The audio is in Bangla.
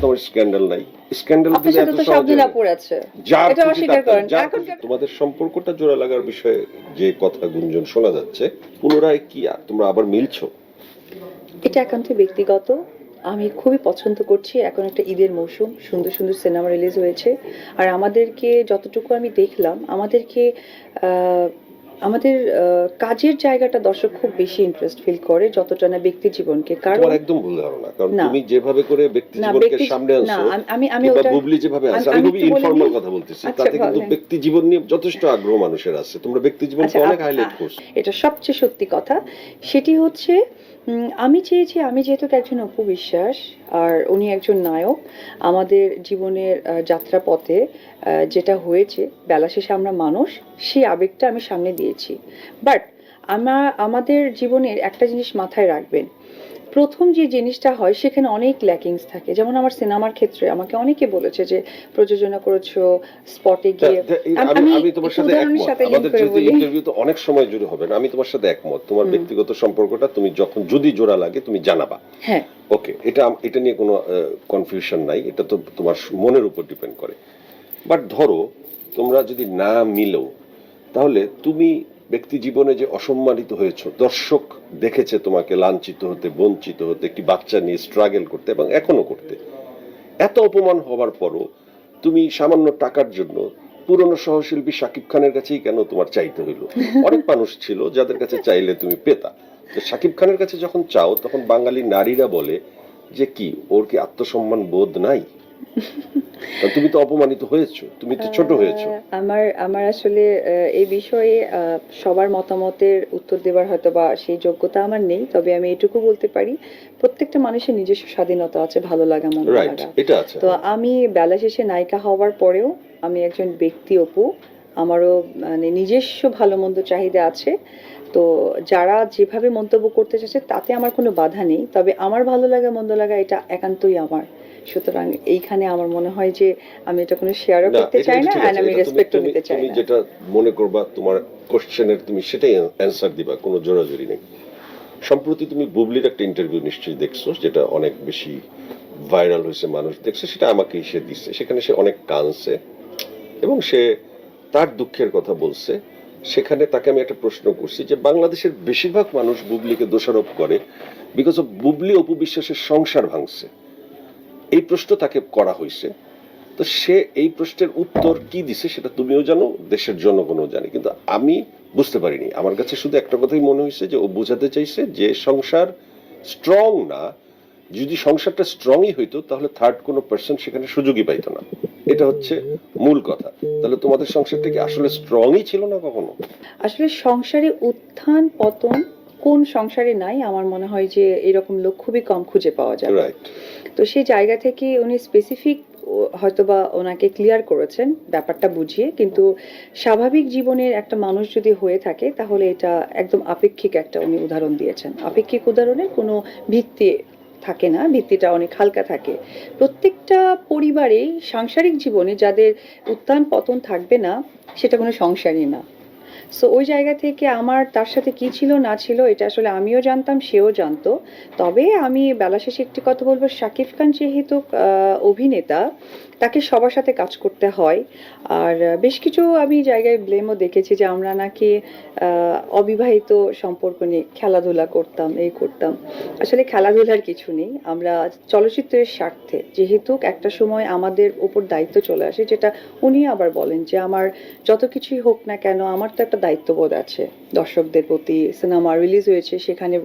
তোমার স্ক্যান্ডাল নাই। স্ক্যান্ডাল দিলে এত সহজে যার। তোমাদের সম্পর্কটা জোড়া লাগার বিষয়ে যে কথা গুঞ্জন শোনা যাচ্ছে পুনরায় কি আর তোমরা আবার মিলছো? এটা একান্তই ব্যক্তিগত। আমি খুবই পছন্দ করছি এখন একটা ঈদের মৌসুম সুন্দর সুন্দর সিনেমা রিলিজ হয়েছে। আর আমাদেরকে যতটুকু আমি দেখলাম আমাদেরকে আহ, আমাদের কাজের জায়গাটা দর্শক খুব বেশি ইন্টারেস্ট ফিল করে যতটা না ব্যক্তি জীবনকে। কারণ তোমার একদম ভুল ধারণা কারণ তুমি যেভাবে করে ব্যক্তি জীবনকে সামনে আনছো আমি- আমি আমি ওটা বুবলি যেভাবে আছে আমি- খুবই ইনফর্মাল কথা বলতেছি। আচ্ছা, তাতে কিন্তু ব্যক্তি জীবন নিয়ে যথেষ্ট আগ্রহ মানুষের আছে। তোমরা ব্যক্তি জীবনকে আচ্ছা, অনেক হাইলাইট করছ। এটা সবচেয়ে সত্যি কথা। সেটি হচ্ছে আমি চেয়েছি, আমি যেহেতু একজন অপবিশ্বাস, আর উনি একজন নায়ক, আমাদের জীবনের যাত্রাপথে যেটা হয়েছে, বেলা শেষে আমরা মানুষ, সেই আবেগটা আমি সামনে দিয়েছি। বাট আমার আমাদের জীবনের একটা জিনিস মাথায় রাখবেন প্রথম যে জিনিসটা হয় সেখানে অনেক ল্যাকিংস থাকে। যেমন আমার সিনেমার ক্ষেত্রে আমাকে অনেকে বলেছে যে প্রযোজনা করেছ স্পটে গিয়ে। আমি- আমি আমি আমি তোমার সাথে একমত। আমাদের যেহেতু ইন্টারভিউ তো অনেক সময় জুড়ে হবে না আমি তোমার সাথে একমত। তোমার ব্যক্তিগত সম্পর্কটা তুমি যখন যদি জোড়া লাগে তুমি জানাবা। হ্যাঁ। ওকে এটা এটা নিয়ে কোনো কনফিউশন নাই। এটা তো তোমার মনের উপর ডিপেন্ড করে। বাট ধরো তোমরা যদি না মিলো তাহলে তুমি ব্যক্তি জীবনে যে অসম্মানিত হয়েছো দর্শক দেখেছে তোমাকে লাঞ্ছিত হতে বঞ্চিত হতে একটি বাচ্চা নিয়ে স্ট্রাগল করতে এবং এখনও করতে। এত অপমান হওয়ার পরও তুমি সামান্য টাকার জন্য পুরনো সহশিল্পী শাকিব খানের কাছেই কেন তোমার চাইতে হইল? অনেক মানুষ ছিল যাদের কাছে চাইলে তুমি পেতা। তো শাকিব খানের কাছে যখন চাও তখন বাঙালি নারীরা বলে যে কি ওর কি আত্মসম্মান বোধ নাই? তুমি তো অপমানিত হয়েছো তুমি তো ছোট হয়েছো। আমার আমার আসলে এই বিষয়ে সবার মতামতের উত্তর দেওয়ার হয়তো বা সেই যোগ্যতা আমার নেই তবে আমি এটুকু বলতে পারি প্রত্যেকটা মানুষের নিজস্ব স্বাধীনতা আছে ভালো লাগা মন্দ লাগা। এটা আছে। তো আমি বেলা শেষে নায়িকা হওয়ার পরেও আমি একজন ব্যক্তি অপু আমারও মানে নিজস্ব ভালো মন্দ চাহিদা আছে। তো যারা যেভাবে মন্তব্য করতে চাচ্ছে তাতে আমার কোনো বাধা নেই তবে আমার ভালো লাগা মন্দ লাগা এটা একান্তই আমার। সুতরাং এইখানে আমার মনে হয় যে আমি এটা কোনো শেয়ারও করতে চাই না আছে। আমি রেসপেক্টও নিতে চাই তুমি না। যেটা মনে করবা তোমার কোশ্চেনের তুমি সেটাই অ্যান্সার দিবা কোনো জোরাজুরি নেই। সম্প্রতি তুমি বুবলির একটা ইন্টারভিউ নিশ্চয়ই দেখছ যেটা অনেক বেশি ভাইরাল হয়েছে মানুষ দেখছে সেটা আমাকেই সে দিচ্ছে। সেখানে সে অনেক কাঁদছে এবং সে তার দুঃখের কথা বলছে। সেখানে তাকে আমি একটা প্রশ্ন করছি যে বাংলাদেশের বেশিরভাগ মানুষ বুবলিকে দোষারোপ করে বিকজ অফ বুবলি অপবিশ্বাসের সংসার ভাঙছে। এই প্রশ্ন তাকে করা হয়েছে। তো সে এই প্রশ্নের উত্তর কি দিছে সেটা তুমিও জানো, দেশের জনগণও জানে। কিন্তু আমি বুঝতে পারিনি। আমার কাছে শুধু একটা কথাই মনে হয়েছে যে ও বোঝাতে চাইছে যে সংসার স্ট্রং না। যদি সংসারটা স্ট্রংই হইতো, তাহলে থার্ড কোনো পার্সন সেখানে সুযোগই পাইতো না। এটা হচ্ছে মূল কথা। তাহলে তোমাদের সংসারটা কি আসলে স্ট্রংই ছিল না কখনো? আসলে সংসারে উত্থান, পতন কোন সংসারে নাই আমার মনে হয় যে এরকম লোক খুবই কম খুঁজে পাওয়া যায় তো সেই জায়গা থেকে উনি স্পেসিফিক হয়তোবা ওনাকে ক্লিয়ার করেছেন ব্যাপারটা বুঝিয়ে কিন্তু স্বাভাবিক জীবনের একটা মানুষ যদি হয়ে থাকে তাহলে এটা একদম আপেক্ষিক একটা উনি উদাহরণ দিয়েছেন। আপেক্ষিক উদাহরণের কোনো ভিত্তি থাকে না ভিত্তিটা অনেক হালকা থাকে। প্রত্যেকটা পরিবারেই সাংসারিক জীবনে যাদের উত্থান পতন থাকবে না সেটা কোনো সংসারই না। সো ওই জায়গা থেকে আমার তার সাথে কি ছিল, না ছিল, এটা আসলে আমিও জানতাম, সেও জানতো। তবে আমি বেলা শেষে একটি কথা বলব, শাকিব খান যেহেতু অভিনেতা তাকে সবার সাথে কাজ করতে হয়। আর বেশ কিছু আমি জায়গায় ব্লেমও দেখেছি যে আমরা নাকি অবিবাহিত সম্পর্ক নিয়ে খেলাধুলা করতাম, এই করতাম। আসলে খেলাধুলার কিছু নেই। আমরা চলচ্চিত্রের স্বার্থে, যেহেতু একটা সময় আমাদের উপর দায়িত্ব চলে আসে, যেটা উনি আবার বলেন যে আমার যত কিছুই হোক না কেন, আমার তো একটা দায়িত্ববোধ আছে। দর্শকদের প্রতি সিনেমা রিলিজ হয়েছে, সেখানে